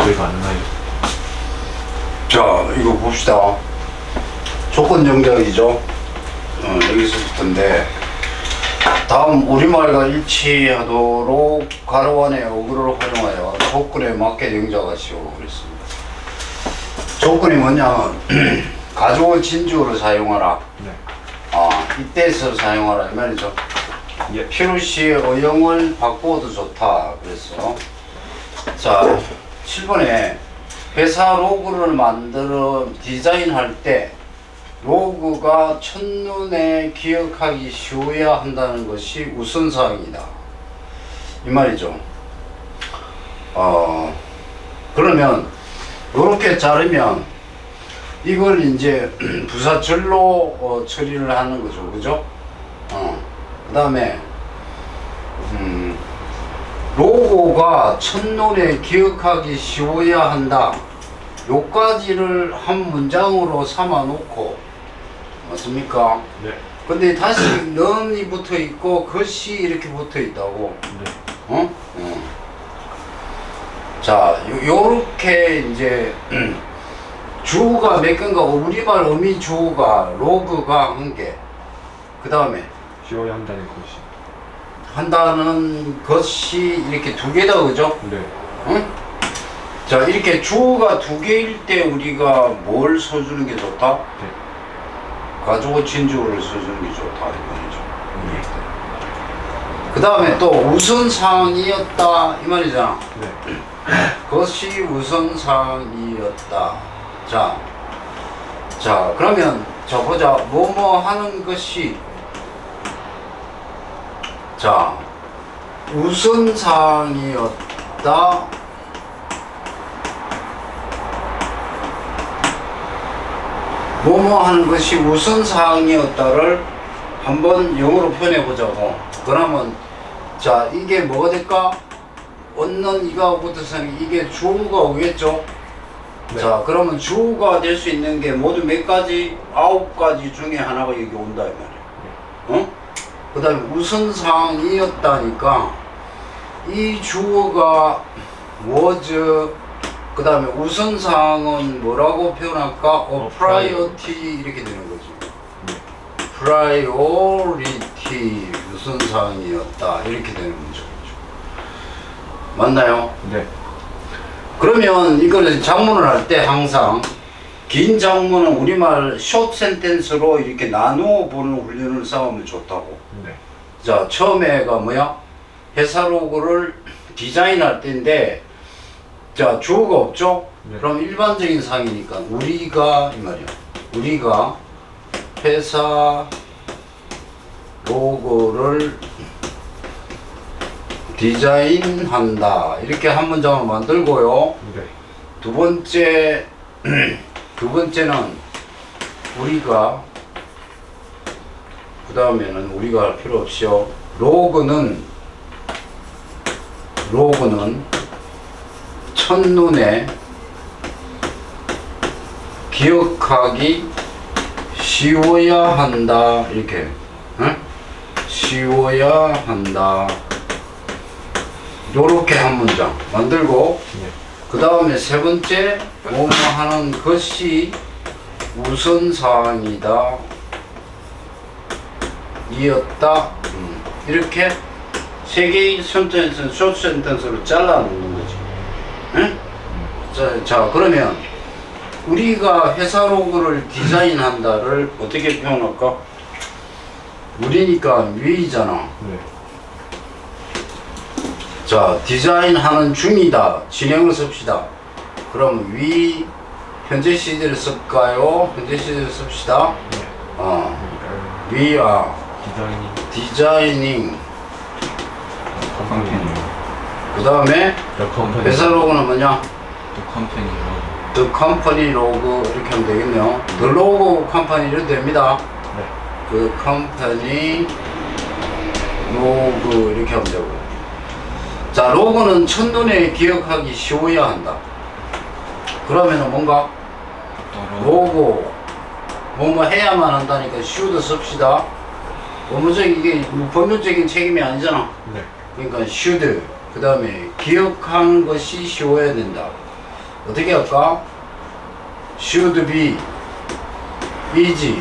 저희 가능하요? 자, 이거 봅시다. 조건 정적이죠. 어, 여기서부터인데 다음 우리말과 일치하도록 가로원의 어구를 활용하여 조건에 맞게 정작하시오 그랬습니다. 조건이 뭐냐면 가져온 진주를 사용하라. 네. 아, 이때서 사용하라 이 말이죠. 예. 필요시 의형을 바꿔도 좋다 그랬어. 자, 7번에 회사 로고를 만들어 디자인할 때 로고가 첫눈에 기억하기 쉬워야 한다는 것이 우선사항이다. 이 말이죠. 어, 그러면 이렇게 자르면 이걸 이제 부사절로 어, 처리를 하는 거죠. 그죠? 어. 그 다음에, 음, 로 고가 첫눈에 기억하기 쉬워야 한다. 요까지를 한 문장으로 삼아 놓고, 맞습니까? 네. 근데 다시 넌이 붙어 있고, 것이 이렇게 붙어 있다고. 네. 어? 어. 자, 요, 요렇게 이제 주어가 몇 개인가 우리말 의미 주어가 로그가 한 개. 그 다음에 쉬어야 한다는 것이. 한다는 것이 이렇게 두 개다 그죠? 네. 응? 자, 이렇게 주어가 두 개일 때 우리가 뭘 써주는 게 좋다? 네. 가지고 진주어를 써주는 게 좋다 이 말이죠. 그 다음에 또 우선사항이었다 이 말이잖아. 네. 것이 우선사항이었다. 자, 자 그러면 자 보자 뭐뭐 하는 것이 자 우선사항이었다. 뭐뭐 하는 것이 우선사항이었다를 한번 영어로 표현해 보자고. 그러면 자 이게 뭐가 될까? 얻는 이가 붙어서는 이게 주어가 오겠죠? 네. 자 그러면 주어가 될 수 있는 게 모두 몇 가지? 아홉 가지 중에 하나가 여기 온다 이 말이야. 어? 그 다음에 우선사항이었다니까 이 주어가 was 그 다음에 우선사항은 뭐라고 표현할까? 어, 어, priority 이렇게 되는 거지. 네. priority 우선사항이었다 이렇게 되는 거죠. 맞나요? 네. 그러면 이거는 작문을 할 때 항상 긴 작문은 우리말 숏 센텐스로 이렇게 나누어 보는 훈련을 쌓으면 좋다고. 네. 자, 처음에가 뭐야? 회사 로고를 디자인할 때인데, 자, 주어가 없죠? 네. 그럼 일반적인 상이니까 우리가, 이 말이야. 우리가 회사 로고를 디자인한다. 이렇게 한 문장을 만들고요. 네. 두 번째, 두 번째는 우리가, 그 다음에는 우리가 할 필요 없이요. 로그는, 로그는 첫눈에 기억하기 쉬워야 한다. 이렇게. 응? 쉬워야 한다. 요렇게 한 문장 만들고, 네. 그 다음에 세 번째, 뭐뭐 하는 것이 우선사항이다. 이었다. 음, 이렇게 세 개의 센텐스, 숏 센텐스로 잘라 놓는 거지. 응? 자, 자, 그러면 우리가 회사 로고를 디자인한다를 어떻게 표현할까? 우리니까 위이잖아. 네. 자, 디자인하는 중이다. 진행을 씁시다. 그럼 위 현재 시제를 쓸까요? 현재 시제를 씁시다. 네. 어, 그러 디자인이 designing. 컴퍼니. 그 다음에 The company. 회사 로고는 뭐냐? 또 컴퍼니로 The company logo 이렇게 하면 되겠네요. The logo company 이래도 됩니다. 네. 그 company logo 이렇게 하면 되고. 자, 로고는 첫눈에 기억하기 쉬워야 한다. 그러면은 뭔가 따로 로고 뭐뭐 해야만 한다니까 should 씁시다. 법무적인 이게 뭐 법률적인 책임이 아니잖아. 네. 그러니까 should 그 다음에 기억하는 것이 쉬워야 된다. 어떻게 할까? should be, is.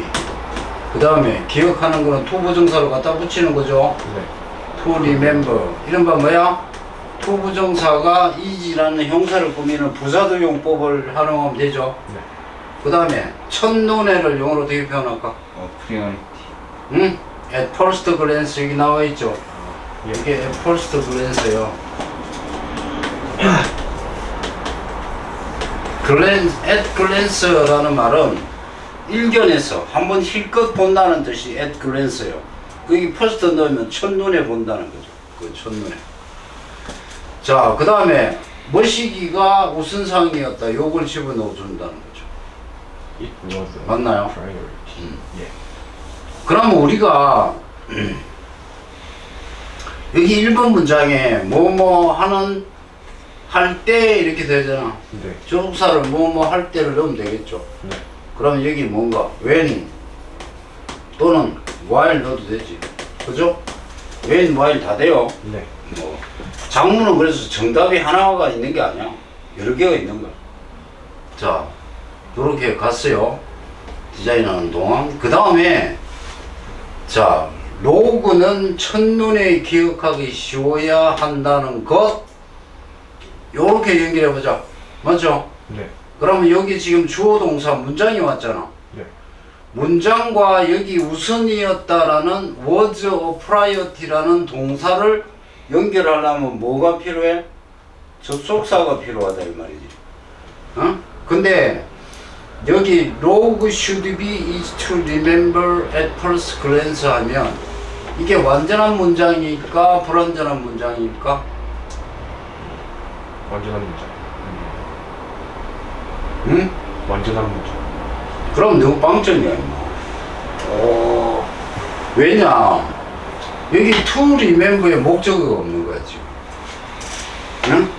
그 다음에 기억하는 거는 to 부정사로 갖다 붙이는 거죠. 네. to remember. 이런 건 뭐야? to 부정사가 is라는 형사를 꾸미는 부사도 용법을 활용하면 되죠. 네. 그 다음에 첫눈에를 영어로 어떻게 표현할까? 어, 프리 at first glance 여기 나와 있죠. 예. 이게 at first glance예요. glance, at glance라는 말은 일견에서 한번 힐끗 본다는 뜻이 at glance예요. 여기 first 넣으면 첫눈에 본다는 거죠. 그 첫눈에. 자, 그 다음에 머시기가 우선 상이었다. 요걸 집어넣어 준다는 거죠. 맞나요? priority. 예. 그러면 우리가 여기 1번 문장에 뭐 뭐 하는 할 때 이렇게 되잖아. 네. 조속사를 뭐 뭐 할 때를 넣으면 되겠죠. 네. 그러면 여기 뭔가 when 또는 while 넣어도 되지. 그죠? when, while 다 돼요. 네. 뭐 장문은 그래서 정답이 하나가 있는 게 아니야. 여러 개가 있는 거야. 자, 요렇게 갔어요. 디자인하는 동안. 그 다음에 자, 로그는 첫눈에 기억하기 쉬워야 한다는 것. 요렇게 연결해 보자. 맞죠? 네. 그러면 여기 지금 주어 동사 문장이 왔잖아. 네. 문장과 여기 우선이었다라는 was a priority라는 동사를 연결하려면 뭐가 필요해? 접속사가 필요하다 이 말이지. 어? 근데 여기 log should be is to remember at first glance 하면 이게 완전한 문장일까 불완전한 문장일까? 완전한 문장. 응? 완전한 문장. 그럼 너 빵점이야 임마. 어, 왜냐 여기 to remember의 목적어가 없는 거야 지금 응?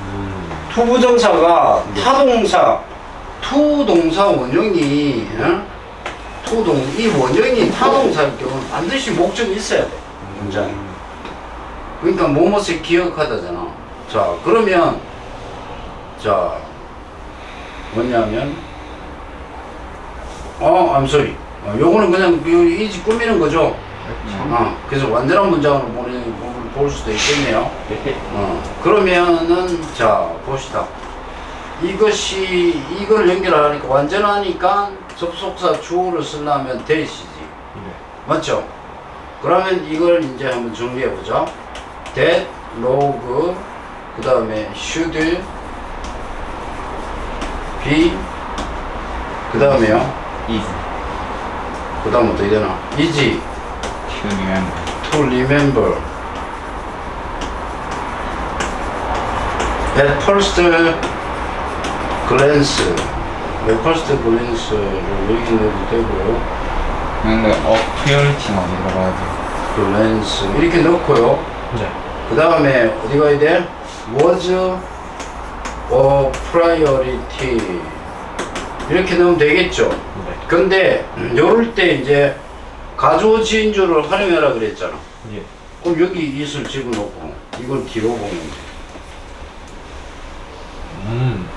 음. to 부정사가 타동사 to 동사 원형이 응? to 동, 이 원형이 타동사일 경우는 반드시 목적이 있어야 돼 문장에 그러니까 뭐뭇을 기억하다잖아 자 그러면 자 뭐냐면 어, I'm sorry. 어, 요거는 그냥 그 이지 꾸미는 거죠. 어, 그래서 완전한 문장으로 보는 부분을 볼 수도 있겠네요. 어, 그러면은 자 봅시다. 이것이 이걸 연결하니까 완전하니까 접속사 주어를 쓰려면 대시지. 네. 맞죠? 그러면 이걸 이제 한번 정리해 보자. that log 그 다음에 should be 그 다음에요. is 그 다음 어떻게 되나? is to remember. to remember at first at first glance를 여기 넣어도 되고요 근데 어, 프리어리티는 어디 들어가야 돼? glance 이렇게 넣고요 네. 그 다음에 어디 가야 돼? was a priority 이렇게 넣으면 되겠죠 네. 근데 요럴 때 이제 가주어 지인주를 활용해라 그랬잖아 예. 그럼 여기 이슬 집어넣고 이걸 뒤로 보면 돼. 음.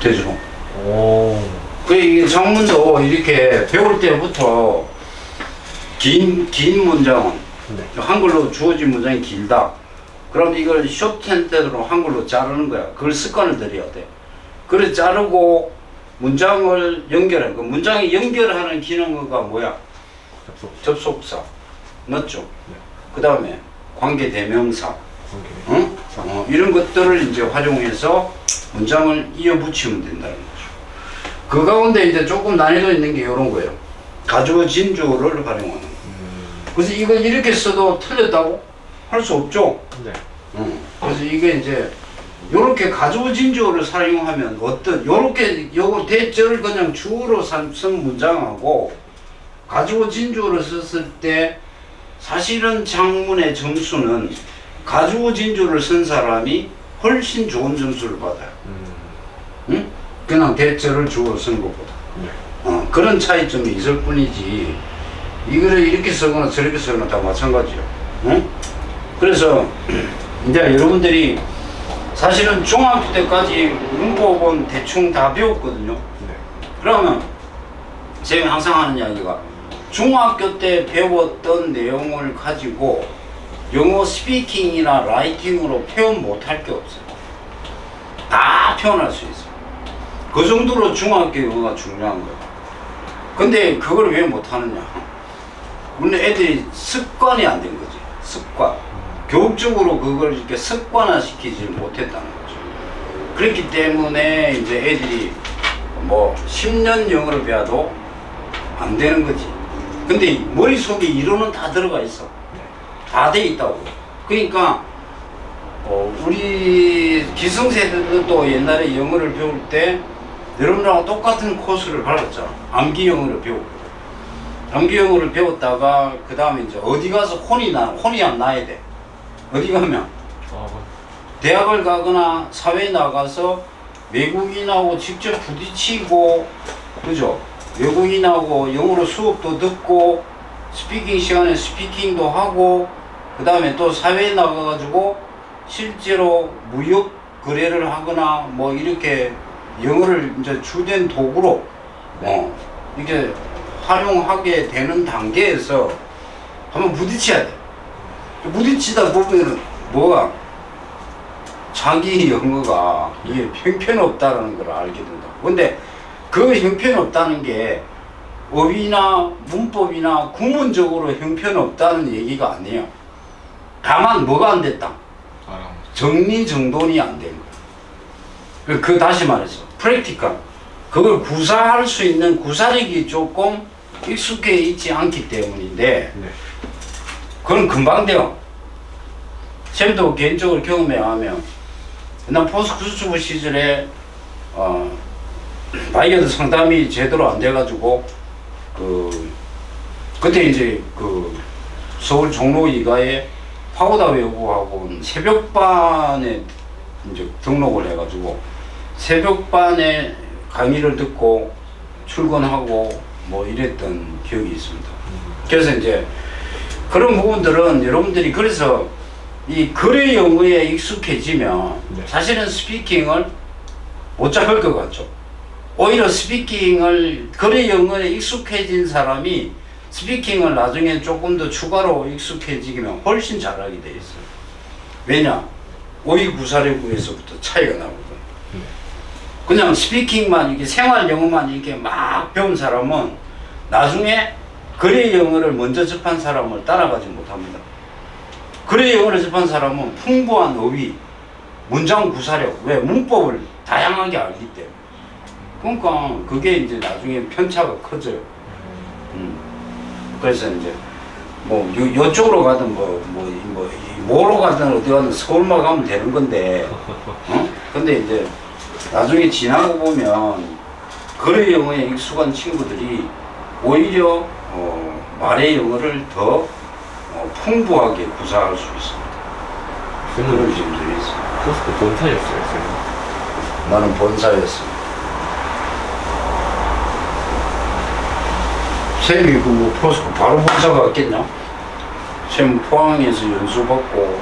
되죠? 오. 그 이게 장문도 이렇게 배울 때부터 긴, 긴 문장은 네. 한글로 주어진 문장이 길다. 그럼 이걸 쇼트핸드로 한글로 자르는 거야. 그걸 습관을 들여야 돼. 그래 자르고 문장을 연결해. 그 문장이 연결하는 기능어가 뭐야? 접속. 접속사. 맞죠? 네. 그 다음에 관계 대명사. 관계. 응? 어, 이런 것들을 이제 활용해서 문장을 이어붙이면 된다는 거죠. 그 가운데 이제 조금 난이도 있는 게 이런 거예요. 가주어 진 주어를 활용하는 거. 음. 그래서 이걸 이렇게 써도 틀렸다고? 할 수 없죠. 네. 응. 그래서 이게 이제 요렇게 가주어 진 주어를 사용하면 어떤 요렇게 요거 대절을 그냥 주어로 산- 쓴 문장하고 가주어 진 주어를 썼을 때 사실은 장문의 점수는 가주어 진주어를 쓴 사람이 훨씬 좋은 점수를 받아요. 음. 응? 그냥 대절을 주어로 쓴 것보다. 네. 어, 그런 차이점이 있을 뿐이지 이거를 이렇게 쓰거나 저렇게 쓰거나 다 마찬가지요. 응? 그래서 이제 여러분들이 사실은 중학교 때까지 문법은 대충 다 배웠거든요. 네. 그러면 제가 항상 하는 이야기가 중학교 때 배웠던 내용을 가지고 영어 스피킹이나 라이팅으로 표현 못할 게 없어요. 다 표현할 수 있어요. 그 정도로 중학교 영어가 중요한 거예요. 근데 그걸 왜 못하느냐? 우리 애들이 습관이 안 된 거지. 습관. 교육적으로 그걸 이렇게 습관화 시키지 못했다는 거죠. 그렇기 때문에 이제 애들이 뭐 10년 영어를 배워도 안 되는 거지. 근데 머릿속에 이론은 다 들어가 있어. 다 돼 있다고. 그러니까 어, 우리 기성세대들도 옛날에 영어를 배울 때 여러분들하고 똑같은 코스를 밟았잖아. 암기 영어를 배우고. 암기 영어를 배웠다가 그 다음에 이제 어디 가서 혼이 나, 혼이 안 나야 돼. 어디 가면 아, 대학을 가거나 사회에 나가서 외국인하고 직접 부딪히고 그죠? 외국인하고 영어로 수업도 듣고 스피킹 시간에 스피킹도 하고 그 다음에 또 사회에 나가가지고 실제로 무역 거래를 하거나 뭐 이렇게 영어를 이제 주된 도구로 어 이렇게 활용하게 되는 단계에서 한번 부딪혀야 돼. 부딪히다 보면은 뭐가 자기 영어가 이게 형편없다는 걸 알게 된다. 근데 그 형편없다는 게 어휘나 문법이나 구문적으로 형편없다는 얘기가 아니에요. 다만 뭐가 안 됐다. 정리정돈이 안 된 거예요. 그- 그 다시 말해서 프랙티컬 그걸 구사할 수 있는 구사력이 조금 익숙해 있지 않기 때문인데 네. 그건 금방 돼요. 쌤도 개인적으로 경험해 하면 난 포스트쿠스튜브 시절에 어, 바이어드 상담이 제대로 안 돼가지고 그 그때 이제 그 서울 종로 이가에 파고다 외국학원 새벽반에 이제 등록을 해가지고 새벽반에 강의를 듣고 출근하고 뭐 이랬던 기억이 있습니다. 그래서 이제 그런 부분들은 여러분들이 그래서 이 글의 영어에 익숙해지면 네. 사실은 스피킹을 못 잡을 것 같죠. 오히려 스피킹을 글의 영어에 익숙해진 사람이 스피킹을 나중에 조금 더 추가로 익숙해지면 훨씬 잘하게 돼 있어요. 왜냐? 오이 구사력에서부터 차이가 나거든. 네. 그냥 스피킹만 이게 생활 영어만 이렇게 막 배운 사람은 나중에 글의 영어를 먼저 접한 사람을 따라가지 못합니다. 글의 영어를 접한 사람은 풍부한 어휘, 문장 구사력, 왜 문법을 다양하게 알기 때문에. 그러니까 그게 이제 나중에 편차가 커져요. 음. 그래서 이제 뭐 요, 요쪽으로 가든 뭐, 뭐, 뭐, 이 뭐로 가든 어디 가든 서울만 가면 되는 건데, 어? 근데 이제 나중에 지나고 보면 글의 영어에 익숙한 친구들이 오히려 어, 말의 영어를 더 어, 풍부하게 구사할 수 있습니다. 그런 점들이 있습니다. 포스트 본사였어요, 쌤. 나는 본사였습니다. 쌤이 그뭐 포스코 바로 본사 갔겠냐? 쌤 포항에서 연수받고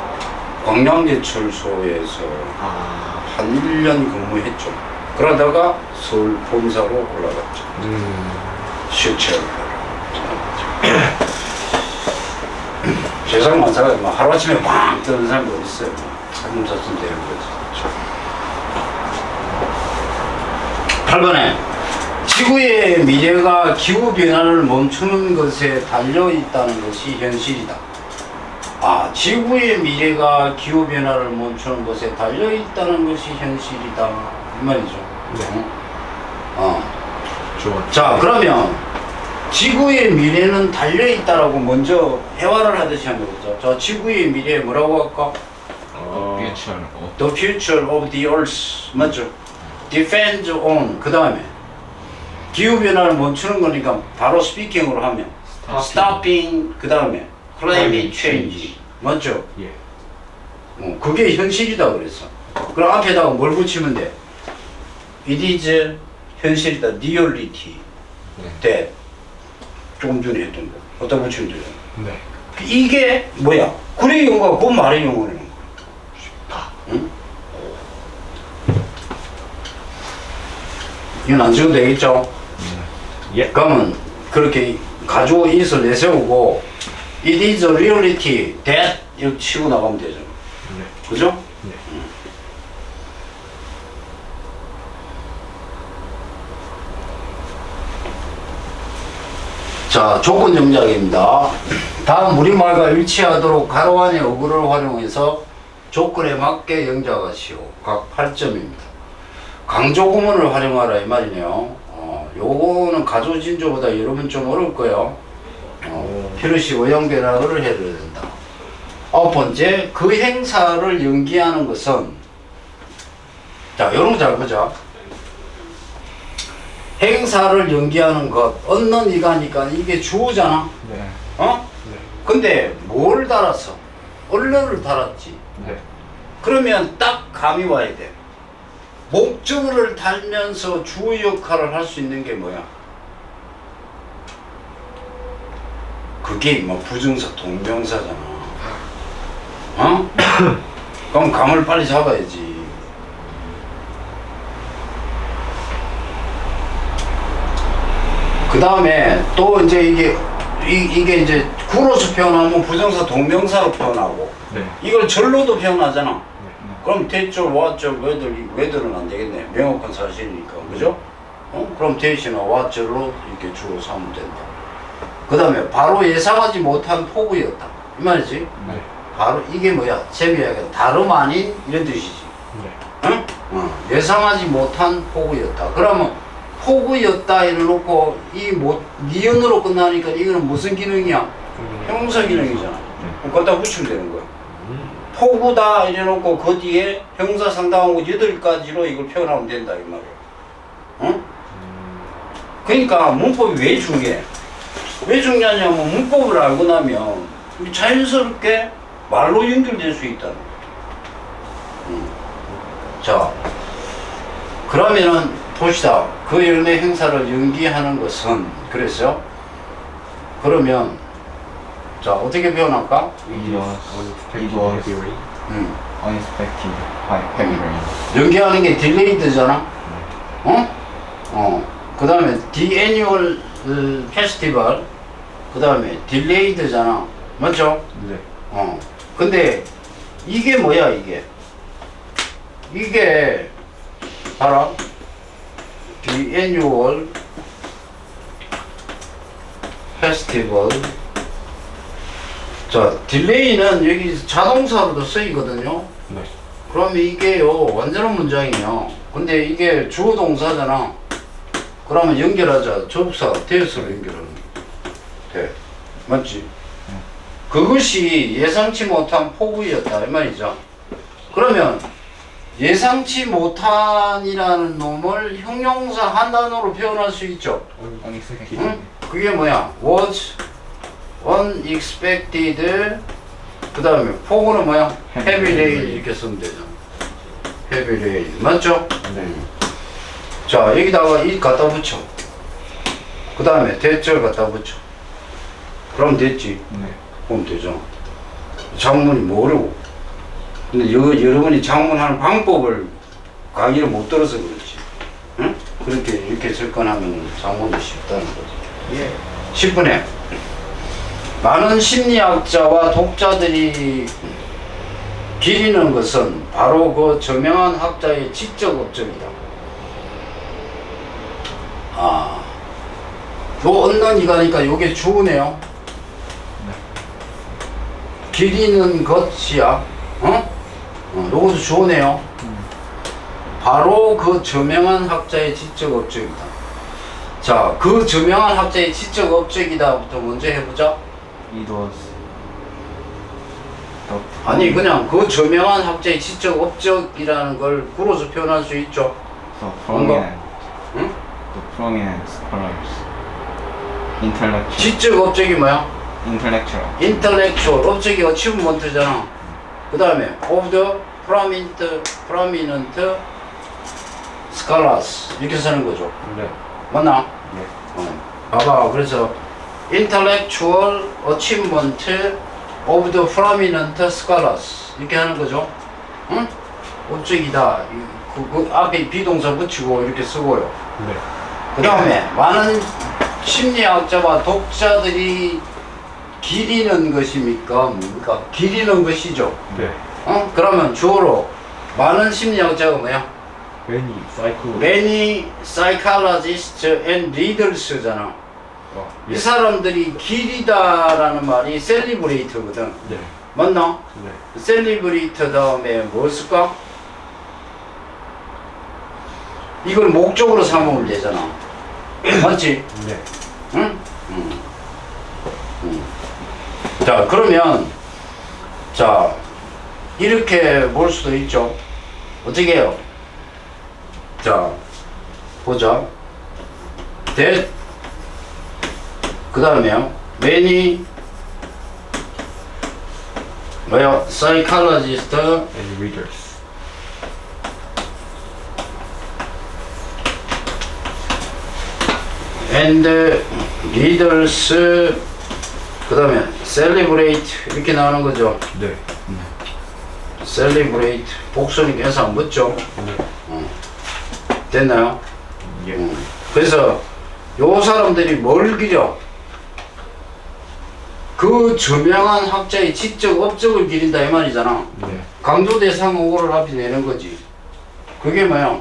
광양제철소에서 아. 한 1년 근무했죠. 그러다가 서울 본사로 올라갔죠. 음. 실체를 세상 만사가 뭐 하루아침에 빵 뜨는 사람이 어디 있어요. 사슴사슴 되는 거지. 8번에 지구의 미래가 기후 변화를 멈추는 것에 달려 있다는 것이 현실이다. 아, 지구의 미래가 기후 변화를 멈추는 것에 달려 있다는 것이 현실이다. 이 말이죠. 네. 어. 어. 좋아. 자, 그러면 지구의 미래는 달려 있다라고 먼저 회화를 하듯이 한번 보자. 자, 지구의 미래 뭐라고 할까? 어. 어. The future of the earth 맞죠? Depends on 그 다음에 기후변화를 멈추는 거니까 바로 스피킹으로 하면 스타핑 그 다음에 클라이밋 체인지 맞죠? 예. 어, 그게 현실이다 그랬어. 그럼 앞에다가 뭘 붙이면 돼? It is 현실이다. 리얼리티. 네. 네. 조금 전에 했던 거. 어떤 붙이면 돼요? 네. 이게 뭐야? 그래 용어가 곧 말의 용어라는 거야. 쉽다. 응? 이건 안 지워도 되겠죠? 예. 그러면 그렇게 가지고 있어 내세우고 it is a reality that 이렇게 치고 나가면 되죠. 네. 그죠? 네. 자, 조건 정작입니다. 다음 우리말과 일치하도록 가로 안의 어구를 활용해서 조건에 맞게 영작하시오. 각 8점입니다. 강조 구문을 활용하라 이 말이네요. 어, 요거는 가조진조보다 여러분 좀 어려울 거예요. 어, 필요시 원형 변화를 해야 된다. 아홉 번째, 그 행사를 연기하는 것은 자, 요런 거 잘 보자. 행사를 연기하는 것, 얻는 이가니까 이게 주어잖아. 네. 어? 네. 근데 뭘 달았어? 언어를 달았지. 네. 그러면 딱 감이 와야 돼. 목적어를 달면서 주어 역할을 할 수 있는 게 뭐야? 그게 뭐 부정사 동명사잖아. 어? 그럼 감을 빨리 잡아야지. 그 다음에 또 이제 이게 이, 이게 이제 구로서 표현하면 부정사 동명사로 표현하고 네. 이걸 절로도 표현하잖아. 네. 그럼 대절, 와절, 왜들, 왜들은 안 되겠네. 명확한 사실이니까. 그죠? 어? 그럼 대신에 와절로 이렇게 주로 삼으면 된다. 그 다음에 바로 예상하지 못한 폭우였다. 이 말이지? 네. 바로 이게 뭐야? 재미하게 다름 아닌 이런 뜻이지. 네. 응? 어, 예상하지 못한 폭우였다. 그러면 폭우였다 이래놓고 이 못, 니은으로 끝나니까 이거는 무슨 기능이야? 형사 기능이잖아. 그럼 거기다 붙이면 되는 거야. 음. 포구다 이래놓고 그 뒤에 형사 상당하고 여덟 가지로 이걸 표현하면 된다 이 말이야. 응? 음. 그러니까 문법이 왜 중요해? 왜 중요하냐면 문법을 알고 나면 자연스럽게 말로 연결될 수 있다는 거야. 음. 자, 그러면은 봅시다. 그 연애 행사를 연기하는 것은 그랬어요? 그러면 자 어떻게 표현할까? It was. 음. unexpected heavy rain. 연기하는 게 딜레이드잖아. 어? 어. 그 다음에 The Annual 어, Festival. 그 다음에 딜레이드잖아. 맞죠? 네. 어. 근데 이게 뭐야 이게? 이게 봐라. The Annual Festival. 자, 딜레이는 여기 자동사로도 쓰이거든요. 네. 그럼 이게요 완전한 문장이에요. 근데 이게 주어 동사잖아. 그러면 연결하자. 접사 대수로 연결하는 돼. 맞지? 그것이 예상치 못한 폭우였다 이 말이죠. 그러면 예상치 못한이라는 놈을 형용사 한 단어로 표현할 수 있죠? unexpected. 응? 그게 뭐야? was unexpected 그 다음에 폭우는 뭐야? heavy rain 이렇게 쓰면 heavy rain. 맞죠? 네. 자 여기다가 이 갖다 붙여. 그 다음에 대절 갖다 붙여. 그럼 됐지? 네. 그럼 되죠. 장문이 뭐 어려워 근데 여, 여러분이 장문하는 방법을 강의를 못 들어서 그렇지. 응? 그렇게 이렇게 접근하면 장문이 쉽다는 거지. 예. 10분에 많은 심리학자와 독자들이 기리는 것은 바로 그 저명한 학자의 지적 업적이다. 아, 요 얻는 이가니까 요게 주네요. 기리는 것이야. 어? 어, 요것도 주네요. 바로 그 저명한 학자의 지적 업적이다. 자, 그 저명한 학자의 지적 업적이다부터 먼저 해보자. It was the 아니 그냥 그 저명한 학자의 지적 업적이라는 걸 구로서 표현할 수 있죠. the prominent 응? the prominent scholars intellectual 지적 업적이 뭐야? intellectual intellectual 업적이 어치브먼트잖아. 그 다음에 of the prominent prominent scholars 이렇게 쓰는 거죠. 네. 맞나? 네. 어. 봐봐. 그래서 intellectual achievement of the prominent scholars 이렇게 하는 거죠. 응? 업적이다. 이- 그, 그 앞에 비동사 붙이고 이렇게 쓰고요. 네. 그 다음에 많은 심리학자와 독자들이 기리는 것입니까? 뭡니까? 기리는 것이죠. 네. 어? 그러면 주어로 많은 심리학자가 뭐야? Many. Many psychologists and leaders잖아. 어, 이 예. 사람들이 기리다라는 말이 celebrate거든. 네. 맞나? 네. celebrate 다음에 뭐 쓸까? 이걸 목적으로 삼으면 되잖아. 맞지? 네. 응? 응. 응. 자, 그러면, 자, 이렇게 볼 수도 있죠. 어떻게 해요? 자, 보자. that, 그 다음에요. many, 뭐야, psychologist And readers. and leaders, 그 다음에 celebrate, 이렇게 나오는 거죠. 네. celebrate, 복수니까 해서 안 붙죠. 네. 됐나요? 예. 음. 그래서 요 사람들이 뭘 기려? 그 저명한 학자의 지적 업적을 기린다 이 말이잖아. 네. 강조 대상 오고를 합의 내는 거지. 그게 뭐야?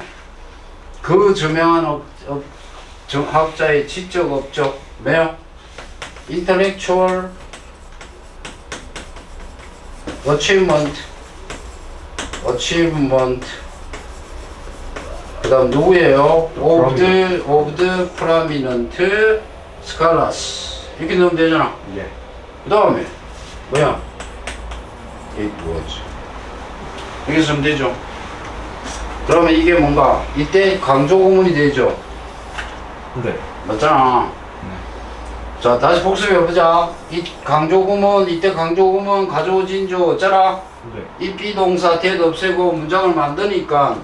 그 저명한 업, 업, 저 학자의 지적 업적 뭐야? intellectual achievement achievement 그 다음 누구예요? of the, of the prominent scholars 이렇게 넣으면 되잖아 예. 그 다음에 뭐야? it was 이렇게 쓰면 되죠 그러면 이게 뭔가 이때 강조 구문이 되죠 네. 맞잖아 자 다시 복습해 보자 이 강조 구문 이때 강조 구문 가져오진조 어쩌라 네. 이 비동사 대도 없애고 문장을 만드니까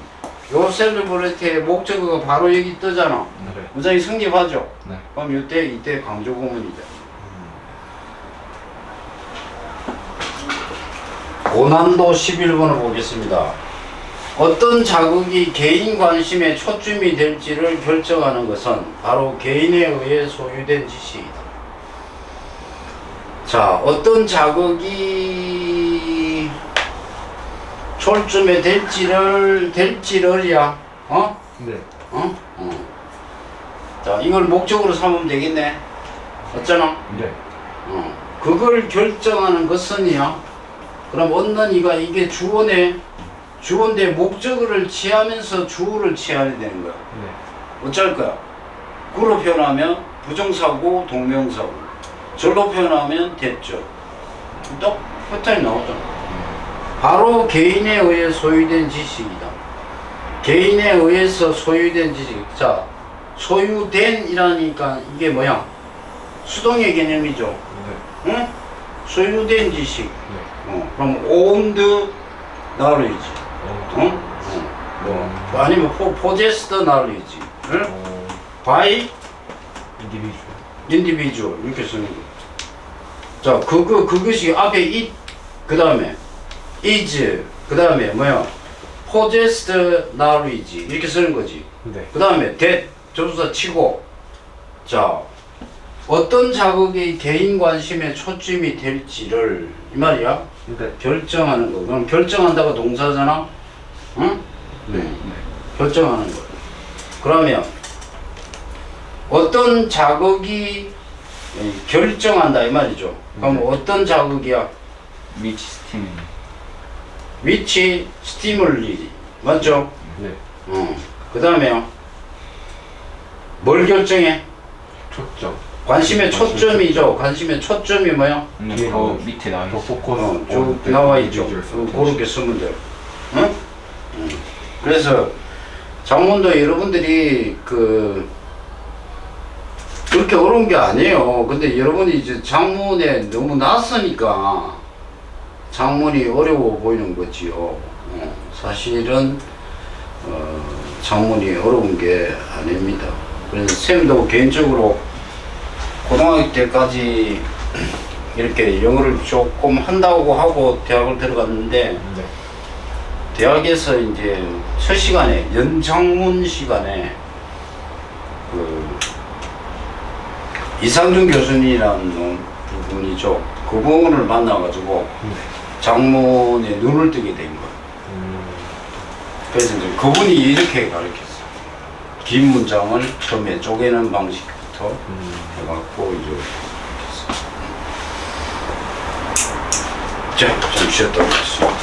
요 셀러브레티의 목적어가 바로 여기 뜨잖아 네. 문장이 성립하죠 네. 그럼 이때 이때 강조 구문이다 고난도 11번을 보겠습니다. 어떤 자극이 개인 관심의 초점이 될지를 결정하는 것은 바로 개인에 의해 소유된 지식이다. 자, 어떤 자극이 초점에 될지를 될지를야, 어? 네. 어? 어. 자, 이걸 목적으로 삼으면 되겠네. 어쩌나? 네. 어, 그걸 결정하는 것은요. 그럼 얻는 이가 이게 주어네. 주어인데 목적어를 취하면서 주어를 취해야 되는 거야. 네. 어쩔 거야? 구로 표현하면 부정사고 동명사고. 절로 표현하면 됐죠. 또 패턴이 나오죠. 바로 개인에 의해 소유된 지식이다. 개인에 의해서 소유된 지식. 자, 소유된이라니까 이게 뭐야? 수동의 개념이죠. 네. 응? 소유된 지식. 네. 어, 그럼 owned knowledge. 어. 응? 어, 뭐, 아니면 po- possessed knowledge. 응? 어. by individual. individual. 이렇게 쓰는 거. 자, 그거, 그것이 앞에 it, 그 다음에 is, 그 다음에 뭐야? possessed knowledge. 이렇게 쓰는 거지. 네. 그 다음에 that, 조수사 치고. 자, 어떤 자극이 개인 관심의 초점이 될지를, 이 말이야? 네. 결정하는 거. 그럼 결정한다가 동사잖아? 응? 네. 결정하는 거. 그러면 어떤 자극이 예, 결정한다 이 말이죠. 그럼 네. 어떤 자극이야? 위치 스팀. 위치 스티물리 맞죠? 네. 어. 그 다음에요. 뭘 결정해? 관심의 초점이죠. 관심의 초점이 뭐야? 근데 뒤에 그 밑에 나와 더 있어. 포커스. 어, 쭉 나와 있죠. 그렇게 쓰면 돼요. 응? 응. 그래서 장문도 여러분들이 그 그렇게 어려운 게 아니에요. 근데 여러분이 이제 장문에 너무 낯서니까 장문이 어려워 보이는 거지요. 어, 사실은 어, 장문이 어려운 게 아닙니다. 그래서 쌤도 개인적으로 고등학교 때까지 이렇게 영어를 조금 한다고 하고 대학을 들어갔는데 네. 대학에서 이제 첫 시간에 연장문 시간에 그 이상준 교수님이라는 분이죠. 그분을 만나가지고 장문에 눈을 뜨게 된 거예요. 음. 그래서 이제 그분이 이렇게 가르쳤어요. 긴 문장을 처음에 쪼개는 방식 부터 음. 해갖고 이제 이렇게 했어요. 자, 좀 쉬었다 오겠습니다.